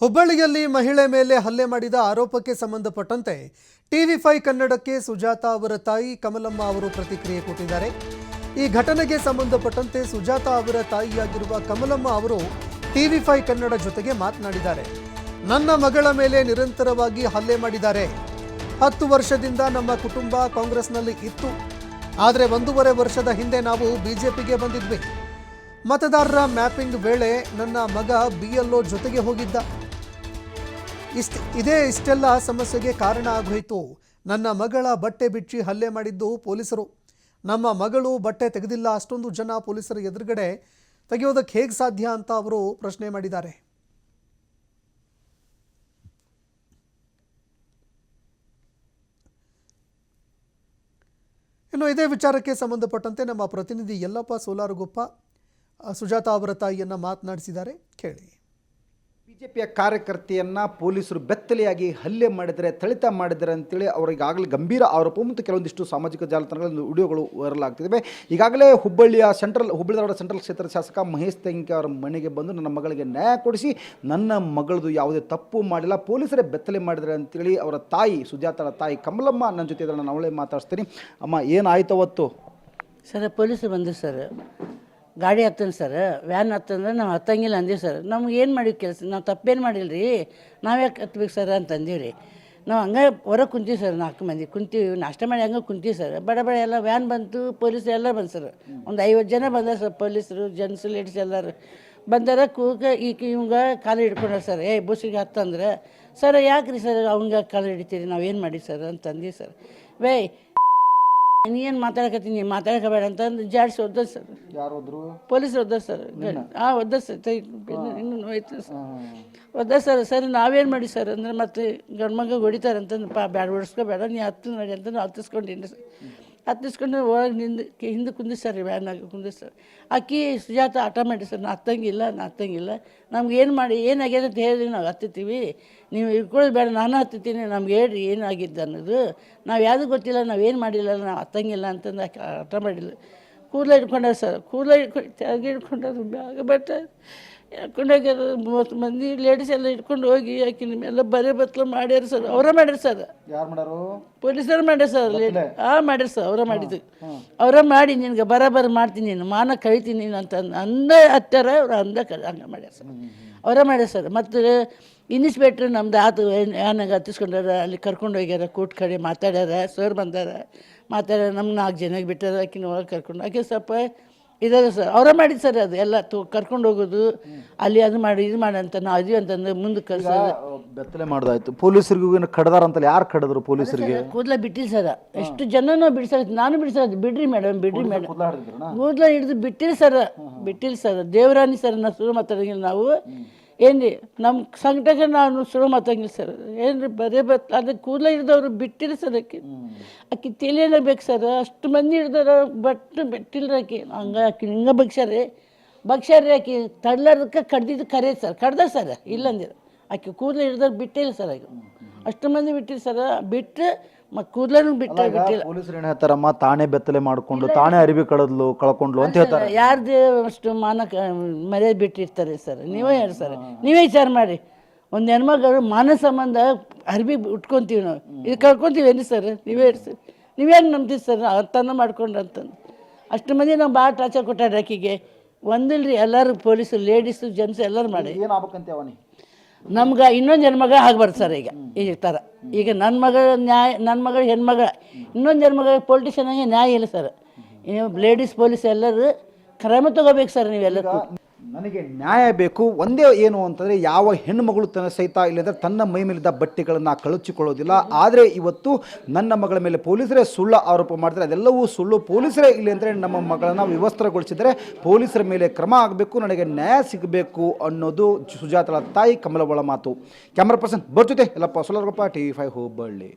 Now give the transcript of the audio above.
ಹುಬ್ಬಳ್ಳಿಯಲ್ಲಿ ಮಹಿಳೆ ಮೇಲೆ ಹಲ್ಲೆ ಮಾಡಿದ ಆರೋಪಕ್ಕೆ ಸಂಬಂಧಪಟ್ಟಂತೆ ಟಿವಿ ಫೈ ಕನ್ನಡಕ್ಕೆ ಸುಜಾತ ಅವರ ತಾಯಿ ಕಮಲಮ್ಮ ಅವರು ಪ್ರತಿಕ್ರಿಯೆ ಕೊಟ್ಟಿದ್ದಾರೆ. ಈ ಘಟನೆಗೆ ಸಂಬಂಧಪಟ್ಟಂತೆ ಸುಜಾತ ಅವರ ತಾಯಿಯಾಗಿರುವ ಕಮಲಮ್ಮ ಅವರು ಟಿವಿ ಫೈ ಕನ್ನಡ ಜೊತೆಗೆ ಮಾತನಾಡಿದ್ದಾರೆ. ನನ್ನ ಮಗಳ ಮೇಲೆ ನಿರಂತರವಾಗಿ ಹಲ್ಲೆ ಮಾಡಿದ್ದಾರೆ. ಹತ್ತು ವರ್ಷದಿಂದ ನಮ್ಮ ಕುಟುಂಬ ಕಾಂಗ್ರೆಸ್ನಲ್ಲಿ ಇತ್ತು. ಆದರೆ ಒಂದೂವರೆ ವರ್ಷದ ಹಿಂದೆ ನಾವು ಬಿಜೆಪಿಗೆ ಬಂದಿದ್ವಿ. ಮತದಾರರ ಮ್ಯಾಪಿಂಗ್ ವೇಳೆ ನನ್ನ ಮಗ ಬಿ ಎಲ್ ಜೊತೆಗೆ ಹೋಗಿದ್ದ. ಇಷ್ಟ, ಇದೇ ಇಷ್ಟೆಲ್ಲ ಸಮಸ್ಯೆಗೆ ಕಾರಣ ಆಗೋಯಿತು. ನನ್ನ ಮಗಳ ಬಟ್ಟೆ ಬಿಚ್ಚಿ ಹಲ್ಲೆ ಮಾಡಿದ್ದು ಪೊಲೀಸರು. ನಮ್ಮ ಮಗಳು ಬಟ್ಟೆ ತೆಗೆದಿಲ್ಲ, ಅಷ್ಟೊಂದು ಜನ ಪೊಲೀಸರ ಎದುರುಗಡೆ ತೆಗೆಯೋದಕ್ಕೆ ಹೇಗೆ ಸಾಧ್ಯ ಅಂತ ಅವರು ಪ್ರಶ್ನೆ ಮಾಡಿದ್ದಾರೆ. ಇನ್ನು ಇದೇ ವಿಚಾರಕ್ಕೆ ಸಂಬಂಧಪಟ್ಟಂತೆ ನಮ್ಮ ಪ್ರತಿನಿಧಿ ಯಲ್ಲಪ್ಪ ಸೋಲಾರಗೊಪ್ಪ ಸುಜಾತಾ ಅವರ ತಾಯಿಯನ್ನು ಮಾತನಾಡಿಸಿದ್ದಾರೆ. ಕೇಳಿ. ಬಿಜೆಪಿಯ ಕಾರ್ಯಕರ್ತೆಯನ್ನು ಪೊಲೀಸರು ಬೆತ್ತಲೆಯಾಗಿ ಹಲ್ಲೆ ಮಾಡಿದರೆ ಥಳಿತ ಮಾಡಿದರೆ ಅಂತೇಳಿ ಅವರಿಗಾಗಲೇ ಗಂಭೀರ ಆರೋಪ ಮತ್ತು ಕೆಲವೊಂದಿಷ್ಟು ಸಾಮಾಜಿಕ ಜಾಲತಾಣಗಳಲ್ಲಿ ವಿಡಿಯೋಗಳು ವೈರಲ್ ಆಗ್ತಿದ್ದಾವೆ. ಈಗಾಗಲೇ ಹುಬ್ಬಳ್ಳಿಯ ಸೆಂಟ್ರಲ್, ಹುಬ್ಬಳ್ಳಿ ಧಾರವಾಡ ಸೆಂಟ್ರಲ್ ಕ್ಷೇತ್ರ ಶಾಸಕ ಮಹೇಶ್ ತೆಂಕೆ ಅವರ ಮನೆಗೆ ಬಂದು ನನ್ನ ಮಗಳಿಗೆ ನ್ಯಾಯ ಕೊಡಿಸಿ, ನನ್ನ ಮಗಳದು ಯಾವುದೇ ತಪ್ಪು ಮಾಡಿಲ್ಲ, ಪೊಲೀಸರೇ ಬೆತ್ತಲೆ ಮಾಡಿದರೆ ಅಂತೇಳಿ ಅವರ ತಾಯಿ ಸುಜಾತಳ ತಾಯಿ ಕಮಲಮ್ಮ ನನ್ನ ಜೊತೆ ಇದ್ದಾರೆ, ನಾನು ಅವಳೇ ಮಾತಾಡ್ತೀನಿ ಅಮ್ಮ, ಏನಾಯ್ತು ಅವತ್ತು? ಸರ್, ಪೊಲೀಸರು ಬಂದರು ಸರ್. ಗಾಡಿ ಹತ್ತನ್ ಸರ್ ವ್ಯಾನ್ ಹತ್ತಂದ್ರೆ ನಾವು ಹತ್ತಂಗಿಲ್ಲ ಅಂದೀವಿ ಸರ್. ನಮ್ಗೆ ಏನು ಮಾಡಿವಿ ಕೆಲಸ, ನಾವು ತಪ್ಪೇನು ಮಾಡಿಲ್ಲ ರೀ ನಾವ್ಯಾಕೆ ಹತ್ಬೇಕು ಸರ್ ಅಂತ ಅಂದೀವಿ ರೀ ನಾವು ಹಂಗೆ ಹೊರಗೆ ಕುಂತೀವಿ ಸರ್ ನಾಲ್ಕು ಮಂದಿ. ಕುಂತೀವಿ, ನಾಷ್ಟ ಮಾಡಿ ಹಂಗೆ ಕುಂತೀವಿ ಸರ್. ಬಡ ಬಡ ಎಲ್ಲ ವ್ಯಾನ್ ಬಂತು ಪೊಲೀಸ್ ಎಲ್ಲ ಬಂದು ಸರ್. ಒಂದು ಐವತ್ತು ಜನ ಬಂದಾರ ಸರ್ ಪೊಲೀಸರು ಜೆಂಟ್ಸ್ ಲೇಡೀಸ್ ಎಲ್ಲರು. ಬಂದಾರ ಕೂಗ ಈಗ ಇವಂಗೆ ಕಾಲು ಹಿಡ್ಕೊಂಡ್ರ ಸರ್ ಏ ಬಸ್ಸಿಗೆ ಹತ್ತಂದ್ರೆ ಸರ್ ಯಾಕೆ ರೀ ಸರ್ ಅವ್ನಿಗೆ ಕಾಲು ಹಿಡಿತೀರಿ? ಏನು ಮಾಡಿ ಸರ್? ಅಂತ ಅಂದೀವಿ ಸರ್. ವೇ ನೀ ಏನು ಮಾತಾಡಕತ್ತೀನಿ ಮಾತಾಡಕಬೇಡ ಅಂತ ಅಂದು ಜಾಡ್ಸಿ ಒದ್ದ ಸರ್ ಯಾರು ಹೋದ್ರು ಪೊಲೀಸ್ ಒದ್ದ ಸರ್ ಹಾಂ. ಒದ್ದ ಸರ್ ಇನ್ನು ಸರ್ ಒದ್ದ ಸರ್ ಸರಿ ನಾವೇನು ಮಾಡಿ ಸರ್? ಅಂದ್ರೆ ಮತ್ತೆ ಗಂಡ್ಮಗ ಹೊಡಿತಾರೆ ಅಂತಂದು ಪಾ ಬ್ಯಾಡ ಹೊಡಿಸ್ಕೋಬೇಡ ನೀ ಹತ್ತು ನೋಡಿ ಅಂತ ನಾವು ಹತ್ತಿಸ್ಕೊಂಡಿನಿ ಸರ್ ಹತ್ತಿಸ್ಕೊಂಡು ಒಳಗೆ ನಿಂದು ಹಿಂದೆ ಕುಂದಿಸ್ತಾರೆ ವ್ಯಾನಾಗ ಕುಂದಿಸ್ತಾರೆ ಅಕ್ಕಿ, ಸುಜಾತ ಆಟ ಮಾಡಿ ಸರ್ ನಾ ಹತ್ತಂಗಿಲ್ಲ ನಾ ಹತ್ತಂಗಿಲ್ಲ. ನಮ್ಗೆ ಏನು ಮಾಡಿ ಏನಾಗ್ಯದ ಅಂತ ಹೇಳಿ ನಾವು ಹತ್ತುತ್ತೀವಿ. ನೀವು ಇಟ್ಕೊಳ್ಳೋದು ಬೇಡ, ನಾನು ಹತ್ತುತ್ತೀನಿ. ನಮ್ಗೆ ಹೇಳ್ರಿ ಏನಾಗಿದ್ದು ಅನ್ನೋದು. ನಾವು ಯಾವುದು ಗೊತ್ತಿಲ್ಲ ನಾವೇನು ಮಾಡಿಲ್ಲ, ನಾವು ಹತ್ತಂಗಿಲ್ಲ ಅಂತಂದು ಆಟ ಮಾಡಿಲ್ಲ. ಕೂದಲ ಇಟ್ಕೊಂಡ್ರೆ ಸರ್ ಕೂದಲ ಇಟ್ಕೊಂಡು ತೆಗೆ ಇಟ್ಕೊಂಡಾರ ಬ್ಯಾಗ ಬಟ್ಟೆ ಹಾಕೊಂಡೋಗ್ಯಾರ ಮೂವತ್ತು ಮಂದಿ ಲೇಡೀಸ್ ಎಲ್ಲ ಇಟ್ಕೊಂಡು ಹೋಗಿ ಆಕೆ ನಿಮ್ಮೆಲ್ಲ ಬರೇ ಬತ್ಲು ಮಾಡ್ಯಾರ ಸರ್ ಅವರೇ ಮಾಡ್ಯಾರ ಸರ್. ಯಾರು ಮಾಡಾರು ಪೊಲೀಸರು ಮಾಡ್ಯಾರ ಸರ್ ಆ ಮಾಡ್ಯಾರ ಸರ್ ಅವರ ಮಾಡಿದ್ದು. ಅವರ ಮಾಡಿ ನಿನ್ಗೆ ಬರಬರ ಮಾಡ್ತೀನಿ ನೀನು ಮಾನ ಕಳಿತೀನಿ ನೀನು ಅಂತ ಅಂದ್- ಅಂದ ಹತ್ತಾರ ಅವ್ರು ಅಂದ ಕ ಹಂಗೆ ಮಾಡ್ಯಾರ ಸರ್. ಅವರ ಮಾಡ್ಯಾರ ಸರ್. ಮತ್ತು ಇನ್ಸ್ಪೆಕ್ಟ್ರ್ ನಮ್ದು ಆತು ಏನಾಗ ಹತ್ತಿಸ್ಕೊಂಡಾರ ಅಲ್ಲಿ ಕರ್ಕೊಂಡು ಹೋಗ್ಯಾರ ಕೂಟ್ ಕಡೆ ಮಾತಾಡ್ಯಾರ ಸರ್ ಬಂದಾರ. ಮಾತಾಡ್ಯಾರ ನಮ್ಮ ನಾಲ್ಕು ಜನಕ್ಕೆ ಬಿಟ್ಟಾರ ಆಕಿನ ಒಳಗೆ ಕರ್ಕೊಂಡು. ಆಕೆ ಸ್ವಲ್ಪ ಇದಾಗ ಸರ್. ಅವರೇ ಮಾಡಿದ್ದು ಸರ್ ಅದು ಎಲ್ಲ ತು ಕರ್ಕೊಂಡು ಹೋಗೋದು ಅಲ್ಲಿ ಅದು ಮಾಡಿ ಇದು ಮಾಡಿ ಅಂತ ನಾವು ಅದೀವಿ ಅಂತಂದ್ರೆ ಮುಂದೆ ಕಲ್ಸ ಬೆತ್ತಲೆ ಮಾಡೋದಾಯ್ತು. ಪೊಲೀಸರಿಗೂ ಏನು ಕಡ್ದಾರ ಅಂತಲ್ಲ ಯಾರು ಕಡಿದ್ರು ಪೊಲೀಸರಿಗೆ? ಕೂದಲ ಬಿಟ್ಟಿಲ್ಲ ಸರ್. ಎಷ್ಟು ಜನನೂ ಬಿಡಿಸ್ತಾರೆ ನಾನು ಬಿಡಿಸ್ತಾರೆ ಬಿಡ್ರಿ ಮೇಡಮ್ ಬಿಡ್ರಿ ಮೇಡಮ್ ಕೂದಲ ಹಿಡಿದು ಬಿಟ್ಟಿಲ್ಲ ಸರ್. ಬಿಟ್ಟಿಲ್ಲ ಸರ್. ದೇವರಾಣಿ ಸರ್ ನಾವು ಶುರು ಮಾತಾಡಂಗಿಲ್ಲ ನಾವು ಏನು ರೀ ನಮ್ಮ ಸಂಕಟಕ್ಕೆ ನಾನು ಶುರು ಮಾತಾಡಂಗಿಲ್ಲ ಸರ್. ಏನ್ರಿ, ಬರೇ ಬತ್ ಅದು ಕೂದಲ ಹಿಡ್ದವ್ರು ಬಿಟ್ಟಿಲ್ಲ ಸರ್ ಆಕಿ. ಆಕಿ ತಿಳಿಯಲ್ಲ ಬೇಕು ಸರ್. ಅಷ್ಟು ಮಂದಿ ಹಿಡ್ದಾರ ಬಟ್ ಬಿಟ್ಟಿಲ್ಲ ಆಕಿ. ಹಂಗೆ ಆಕೆ ಹಿಂಗೆ ಬಗ್ಸ್ಯಾರಿ ರೀ ಆಕಿ. ತಡ್ಲಾರ್ದಕ್ಕೆ ಕಡ್ದಿದ್ದು ಕರೆ ಸರ್. ಕಡ್ದ ಸರ್. ಇಲ್ಲಂದಿರ ಆಕೆ ಕೂದಲ ಹಿಡ್ದವ್ರು ಬಿಟ್ಟಿಲ್ಲ ಸರ್ ಆಕೆ. ಅಷ್ಟು ಮಂದಿ ಬಿಟ್ಟಿಲ್ಲ ಸರ್. ಬಿಟ್ಟು ಮತ್ತು ಕೂದಲೂ ಬಿಟ್ಟು ಬಿಟ್ಟಿಲ್ಲ. ಪೊಲೀಸರು ಏನ್ ಹೇಳ್ತಾರಮ್ಮ ತಾನೇ ಬೆತ್ತಲೆ ಮಾಡ್ಕೊಂಡು ತಾನೇ ಅರಿವಿ ಕಳದ್ಲು ಕಳ್ಕೊಂಡ್ಲು ಅಂತ ಹೇಳ್ತಾರೆ. ಯಾರ್ದು ಅಷ್ಟು ಮಾನ ಮರ್ಯಾದೆ ಬಿಟ್ಟಿರ್ತಾರೆ ಸರ್? ನೀವೇ ಹೇಳಿ ಸರ್. ನೀವೇ ವಿಚಾರ ಮಾಡಿ. ಒಂದು ಹೆಣ್ಮಗಳು ಮಾನ ಸಂಬಂಧ ಅರ್ಬಿ ಉಟ್ಕೊಂತೀವಿ ನಾವು. ಇದು ಕಳ್ಕೊಂತೀವಿ ಏನು ಸರ್? ನೀವೇ ಹೇಳಿ ಸರ್. ನೀವೇನು ನಂಬ್ತೀವಿ ಸರ್? ಅರ್ಥನ ಮಾಡ್ಕೊಂಡು ಅಂತಂದು. ಅಷ್ಟು ಮಂದಿ ನಾವು ಭಾಳ ಟಾರ್ಚರ್ ಕೊಟ್ಟಾರ ಆಕಿಗೆ. ಒಂದಿಲ್ರಿ ಎಲ್ಲರೂ ಪೊಲೀಸು ಲೇಡೀಸು ಜೆಂಟ್ಸ್ ಎಲ್ಲರೂ ಮಾಡಿ. ಅವನಿ ನಮ್ಗೆ ಇನ್ನೊಂದು ಹೆಣ್ಮಗ ಆಗ್ಬಾರ್ದು ಸರ್ ಈಗ. ಈ ಥರ ಈಗ ನನ್ನ ಮಗಳ ನ್ಯಾಯ ನನ್ನ ಮಗಳ ಹೆಣ್ಮಗಳ, ಇನ್ನೊಂದು ಹೆಣ್ಮಗಳ ಪೊಲಿಟಿಷಿಯನ್ ಹಂಗೆ ನ್ಯಾಯ ಇಲ್ಲ ಸರ್ ಲೇಡೀಸ್ ಪೊಲೀಸ್ ಎಲ್ಲರೂ ಕ್ರಮ ತಗೋಬೇಕು ಸರ್ ನೀವೆಲ್ಲಕ್ಕೂ. ನನಗೆ ನ್ಯಾಯ ಬೇಕು, ಒಂದೇ ಏನು ಅಂತಂದರೆ ಯಾವ ಹೆಣ್ಣುಮಗಳು ತನ್ನ ಸಹಿತ ಇಲ್ಲದ್ರೆ ತನ್ನ ಮೈ ಮೇಲಿದ್ದ ಬಟ್ಟೆಗಳನ್ನು ಕಳಚಿಕೊಳ್ಳೋದಿಲ್ಲ. ಆದರೆ ಇವತ್ತು ನನ್ನ ಮಗಳ ಮೇಲೆ ಪೊಲೀಸರೇ ಸುಳ್ಳು ಆರೋಪ ಮಾಡ್ತಾರೆ. ಅದೆಲ್ಲವೂ ಸುಳ್ಳು. ಪೊಲೀಸರೇ ಇಲ್ಲಿ ಅಂದರೆ ನಮ್ಮ ಮಗಳನ್ನು ವಿವಸ್ತ್ರಗೊಳಿಸಿದರೆ ಪೊಲೀಸರ ಮೇಲೆ ಕ್ರಮ ಆಗಬೇಕು, ನನಗೆ ನ್ಯಾಯ ಸಿಗಬೇಕು ಅನ್ನೋದು ಸುಜಾತಳ ತಾಯಿ ಕಮಲವಳ ಮಾತು. Camera person ಬರ್ಜೊತೆ Ellappa Solarappa T V five Hubballi.